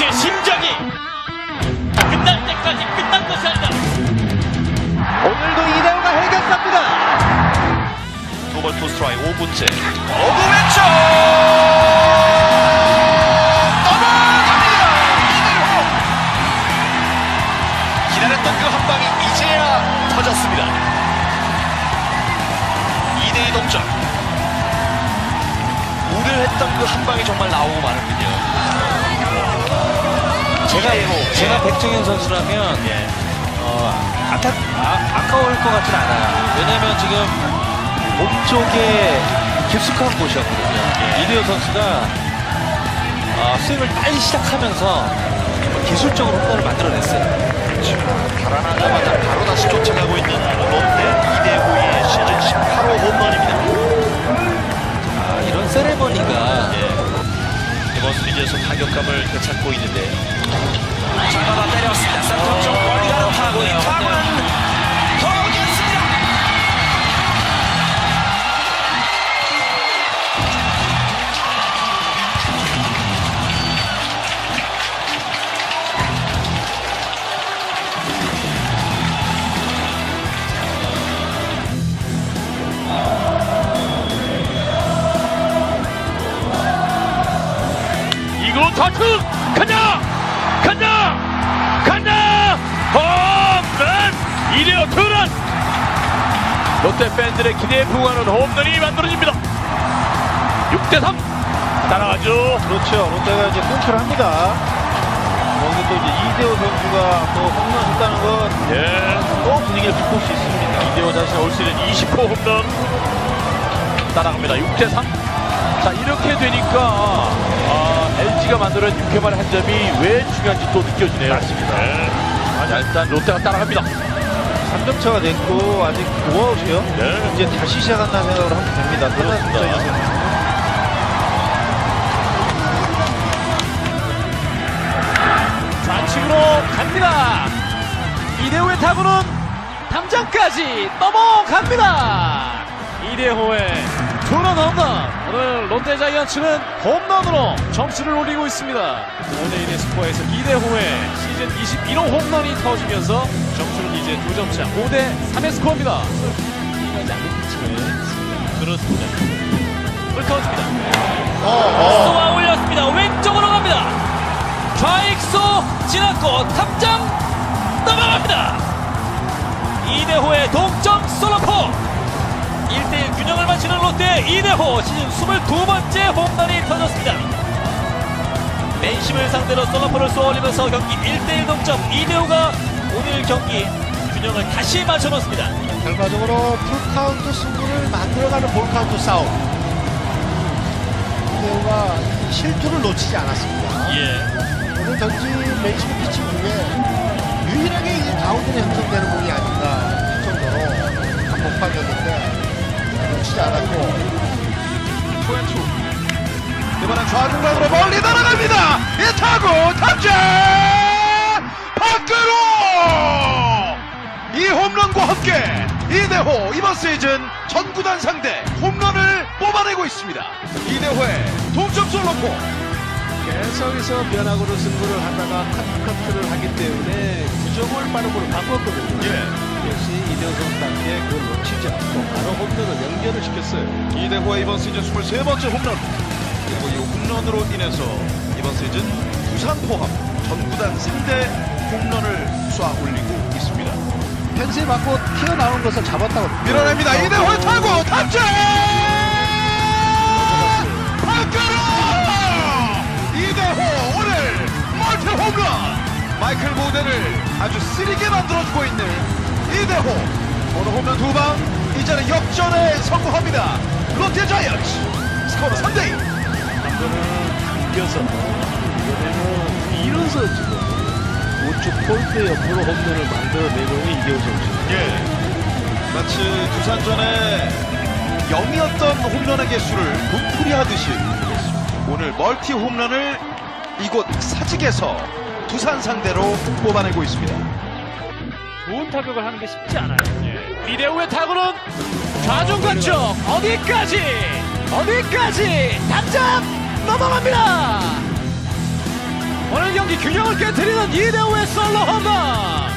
선수의 심정이 끝날 때까지 끝난 것이 아니다. 오늘도 이대호가 해결합니다. 두 번 투스트라이크 5분째 어구 왼쪽! 넘어갑니다! 이대호 기다렸던 그 한 방이 이제야 터졌습니다. 2대2 동점. 우려했던 그 한 방이 정말 나오고 마는군요 제가 이대호. 제가 백정현 선수라면 예. 어, 아까, 아, 아까울 것 같진 않아요. 왜냐면 지금 몸쪽에 깊숙한 곳이었거든요. 예. 이대호 선수가 어, 스윙을 빨리 시작하면서 기술적으로 홈런을 만들어냈어요. 달아나자마자 바로 다시 쫓아가고 있는 롯데 이대호의 시즌 18호 홈런입니다 아, 이런 세레머니가 예. 이번 시리즈에서 타격감을 되찾고 있는데 잡아봐 때렸습니다. 센터 쪽 멀리 가는 타구 이 타구는 간다 간다 간다 홈런! 이대호 투런! 롯데 팬들의 기대에 부응하는 홈런이 만들어집니다. 6대3 따라가죠. 그렇죠. 롯데가 이제 끊기를 합니다. 여기 또 이제 이대호 선수가 또 홈런 했다는 건 예. 또 분위기를 바꿀 수 있습니다. 이대호 자신 올 시즌 20호 홈런. 따라갑니다. 6대3 자 이렇게 되니까 아, LG가 만들어낸 6회 만에 한 점이 왜 중요한지 또 느껴지네요 맞습니다 자 일단 롯데가 따라갑니다 3점 차가 됐고 아직 노아웃이요. 네. 이제 다시 시작한다는 생각을 하면 됩니다. 그렇습니다. 좌측으로 갑니다. 이대호의 타구는 담장까지 넘어갑니다. 이대호의 홈런. 오늘 롯데 자이언츠는 홈런으로 점수를 올리고 있습니다. 5대1의 스코어에서 이대호의 시즌 21호 홈런이 터지면서 점수는 이제 2점 차 5대 3의 스코어입니다. 그렇습니다. 불카운트입니다. 쏘아 올렸습니다. 왼쪽으로 갑니다. 좌익수 지났고 탑장 넘어갑니다. 이대호의 동점 1대1 균형을 맞추는 롯데 이대호 시즌 22번째 홈런이 터졌습니다. 맨심을 상대로 솔로포를 쏘아올리면서 경기 1대1 동점 이대호가 오늘 경기 균형을 다시 맞춰놓습니다. 결과적으로 풀카운트 승부를 만들어가는 볼카운트 싸움. 이대호가 실투를 놓치지 않았습니다. 예. 오늘 던진 레이싱 피칭 중에 유일하게 이 가운데로 형성되는 공이 아닌가 싶을 정도로 한복판이었는데 놓치지 않았고 투앤투. 이번엔 좌중간으로 멀리 날아갑니다. 이 타구 탑재 밖으로 이 홈런과 함께 이대호 이번 시즌 전구단 상대 홈런을 뽑아내고 있습니다. 이대호의 동점 솔로포. 계속해서 변화구로 승부를 하다가 컷커트를 하기 때문에 구종을 빠르고로 바꿨거든요. 예. 역시 이대호 선수한테 그걸 놓치지 않고 바로 홈런을 연결을 시켰어요. 이대호의 이번 시즌 23번째 홈런. 그리고 이 홈런으로 인해서 이번 시즌 부산 포함 전구단 3대 홈런을 쏴 올리고 있습니다. 펜스에 맞고 튀어나온 것을 잡았다고. 밀어냅니다. 이대호의 타구 탑재! 밖으로! 이대호 오늘 멀티 홈런! 마이클 보데를 아주 쓰리게 만들어주고 있는 이대호 오늘 홈런 두방 이제는 역전에 성공합니다. 롯데 자이언츠 스코어 3대2 이거는 이겨서 이번에는 밀어서 지금 우측 폴대 옆으로 홈런을 만들어내는 이대호 선수. 예. 마치 두산전에 0이었던 홈런의 개수를 분풀이 하듯이 오늘 멀티 홈런을 이곳 사직에서 두산 상대로 뽑아내고 있습니다. 좋은 타격을 하는 게 쉽지 않아요. 이대호의 타구는 좌중간 쪽. 어디까지? 어디까지? 당장 넘어갑니다. 오늘 경기 균형을 깨뜨리는 이대호의 솔로 홈런.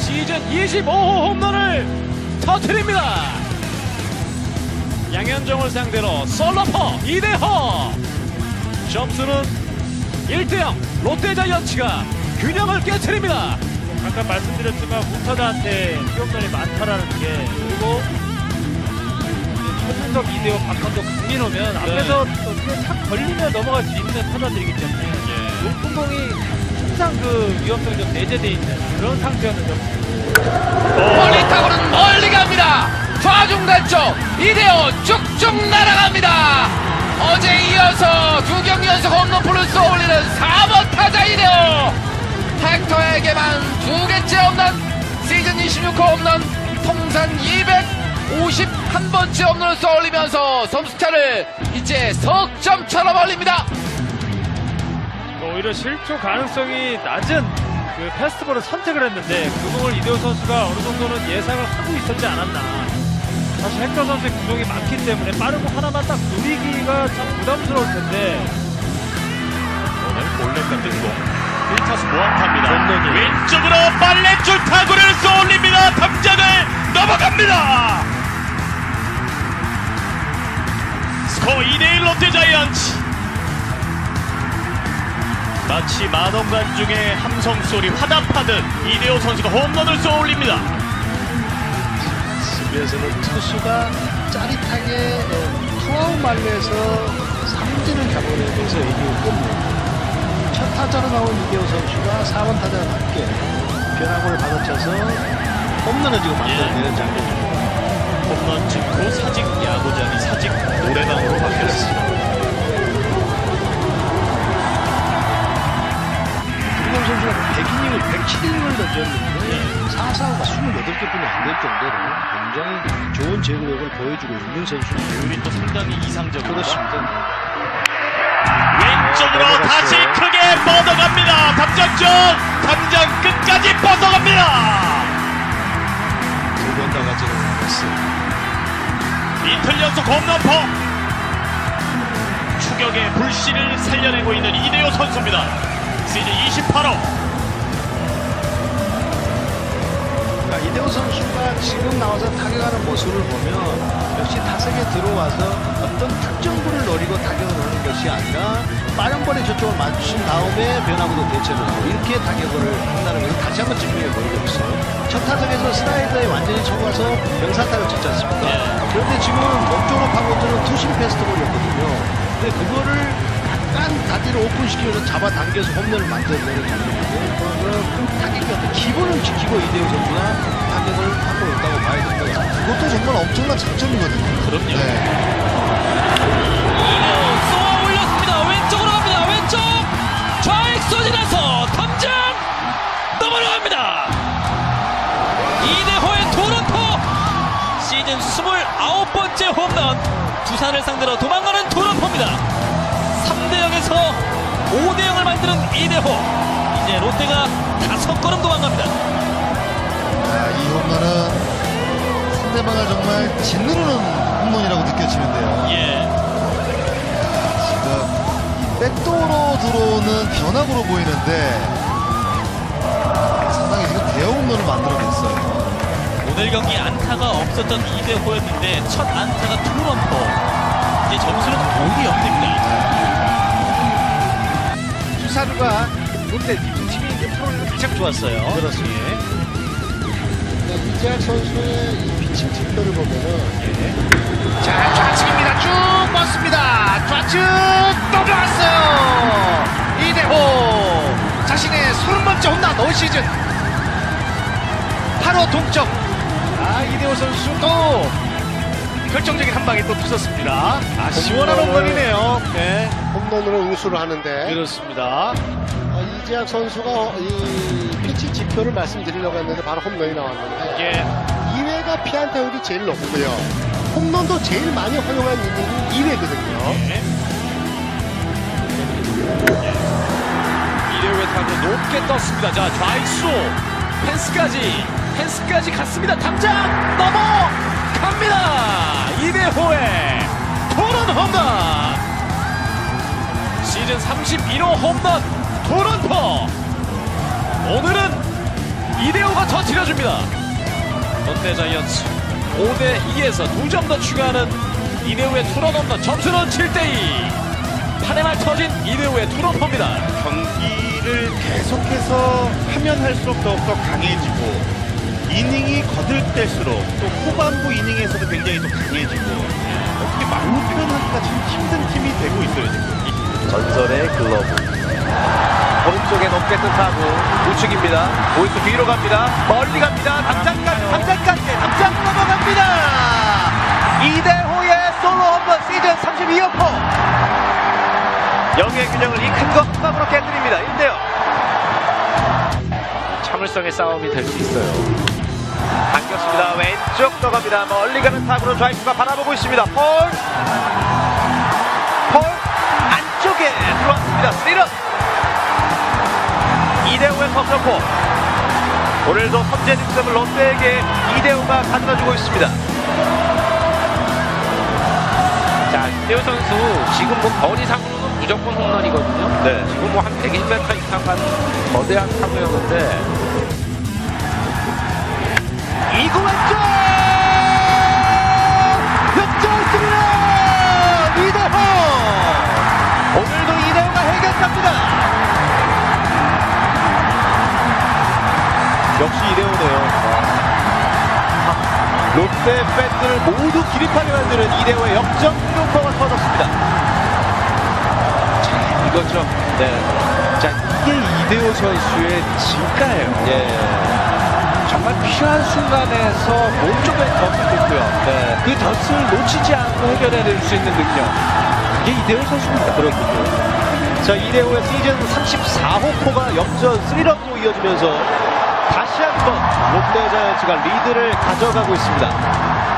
시즌 25호 홈런을 터뜨립니다. 양현종을 상대로 솔로퍼 이대호. 점수는 1대0 롯데자이언츠가 균형을 깨뜨립니다 아까 말씀드렸지만 문타자한테 휘홈런이 많다라는 게 그리고 최준석, 이대호, 박한도 강민호면 앞에서 어떻게 탁 걸리면 넘어갈 수 있는 타자들이기 때문에 높은 공이 항상 그 위험성이 좀 내재돼 있는 그런 상태였는데 멀리 타고는 멀리 갑니다. 좌중 단쪽 이대호 쭉쭉 날아갑니다. 어제 이어서 두 경기 연속 세계만 두 개째 없는 시즌 26호 없는 통산 251번째 없는로써 올리면서 섬스타를 이제 석점처럼 올립니다. 어, 오히려 실조 가능성이 낮은 그 패스트볼을 선택을 했는데 그 공을 이대호 선수가 어느 정도는 예상을 하고 있었지 않았나. 사실 헥터 선수의 구동이 많기 때문에 빠른 거 하나만 딱 노리기가 참 부담스러울 텐데 오늘 볼넷 같은 공 1타수 무안타입니다. 왼쪽으로 빨래줄 타구를 쏘올립니다. 담장을 넘어갑니다. 스코어 2대1 롯데 자이언츠. 마치 만원간 중에 함성 소리 화답하듯 이대호 선수가 홈런을 쏘올립니다. 집에서는 투수가 짜릿하게 어, 투아웃 말루에서 삼진을 잡아내면서 이기고 끝내고 첫 타자로 나온 이대호 선수가 4번 타자가 낮게 변화구를 받아쳐서 홈런을 지금 만들어내는 장면입니다. 홈런 찍고 사직 야구장이 사직 노래방으로 바뀌었습니다 김건 선수가 100이닝을 107이닝을 던졌는데 4사구가 28개뿐이 안 될 정도로 굉장히 좋은 제구력을 보여주고 있는 선수입니다. 기운이 또 상당히 이상적입니다 그렇습니다. 왼쪽으로 어, 다시 넘어갔어요. 크게 뻗어갑니다. 담장 쪽 담장 끝까지 뻗어갑니다. 두번더 가지고 나갔어요. 이틀 연속 홈런포 추격의 불씨를 살려내고 있는 이대호 선수입니다. 시즌 28호 그러니까 이대호 선수가 지금 나와서 타격하는 모습을 보면 역시 타석에 들어와서 어떤 특정구를 노리고 타격을 하는 것이 아니라 빠른 볼에 저쪽을 맞춘 다음에 변화구도 대처를 하고 이렇게 타격을 한다는 것을 다시 한번 증명해 보이고 있어요. 첫 타석에서 슬라이더에 완전히 쳐가서 명사타를 쳤지 않습니까? 그런데 지금 몸쪽으로 파고드는 투심 패스트볼이었거든요. 근데 그거를 약간 다리를 오픈시키면서 잡아당겨서 홈런을 만들어내는 어떤 지키고 이대호 선수가 타격을 하고 있다고 봐야 됩니다. 그것도 정말 엄청난 장점이거든요. 그럼요. 쏘아 올렸습니다. 왼쪽으로 갑니다. 왼쪽 좌익 쏘지나서 탐장 넘어갑니다. 이대호의 도런포 시즌 29번째 홈런 두산을 상대로 도망가는 도런포입니다. 3대 0에서 5대 0을 만드는 이대호 이제 롯데가 다섯 걸음 도망갑니다. 아, 이 홈런은 상대방을 정말 짓누르는 홈런이라고 느껴지는데요. 예. 지금 백도로 들어오는 변화구로 보이는데 상당히 지금 대형 홈런을 만들어냈어요. 오늘 경기 안타가 없었던 이대호였는데 첫 안타가 투런포 이제 점수는 5대 0입니다. 수사루가 롯데 팀이 이제 프로를 가장 좋았어요. 그렇습니다. 이재학 선수의 이 피칭 지표를 보면은 자, 좌측입니다. 쭉 뻗습니다. 좌측 넘어왔어요. 이대호 자신의 30번째 홈런 올 시즌 8호 동점. 아, 이대호 선수 또 결정적인 한 방에 또 투졌습니다. 아, 시원한 홈런이네요. 네, 홈런으로 응수를 하는데 그렇습니다. 어, 이재학 선수가 이 피칭 지표를 말씀드리려고 했는데 바로 홈런이 나왔는데 예. 2회가 피안타율이 제일 높고요. 홈런도 제일 많이 허용한 이닝이 2회거든요. 이대호의 타구 높게 떴습니다. 자, 좌익수 펜스까지 펜스까지 갔습니다. 담장 넘어갑니다. 이대호의 토론 홈런 시즌 31호 홈런 투런포 오늘은 이대호가 터뜨려줍니다 롯데 자이언츠 5대 2에서 2점 더 추가하는 이대호의 투런 홈런 점수는 7대2 판에 말 터진 이대호의 투런포입니다 경기를 계속해서 하면 할수록 더욱더 강해지고 이닝이 거듭될수록 또 후반부 이닝에서도 굉장히 또 강해지고 어떻게 말로 표현하기가 참 힘든 팀이 되고 있어요 지금. 전설의 글러브. 오른쪽에 높게 뜬 타구 우측입니다. 보이스 뒤로 갑니다. 멀리 갑니다. 담장까지, 담장까지, 담장 넘어갑니다. 이대호의 솔로 홈런 시즌 32호 포. 영의 균형을 이 큰것 방으로 깨뜨립니다. 1대0. 참을성의 싸움이 될 수 있어요. 당겼습니다. 왼쪽 떠갑니다. 멀리 가는 타구로 좌익수가 바라보고 있습니다. 폴. 폴 안쪽에 들어왔습니다. 스리런 이대호의 석점포 오늘도 선제 득점을 롯데에게 이대호가 가져다주고 있습니다. 자, 이대호 선수 지금 뭐 거리상으로는 무조건 홈런이거든요. 네. 지금 뭐 한 120m 이상 간 거대한 타구였는데 2구 왼쪽 롯데 팬들을 모두 기립하게 만드는 이대호의 역전 홈런가 터졌습니다 이거 좀, 네. 자, 이게 이대호 선수의 진가예요. 예. 정말 필요한 순간에서 몸쪽에 덫을 놓고요. 네. 그 덫을 놓치지 않고 해결해낼 수 있는 능력. 그게 이대호 선수입니다. 그렇군요. 자, 이대호의 시즌 34호 포가 역전 3런으로 이어지면서 다시 한번 롯데 자이언츠가 리드를 가져가고 있습니다.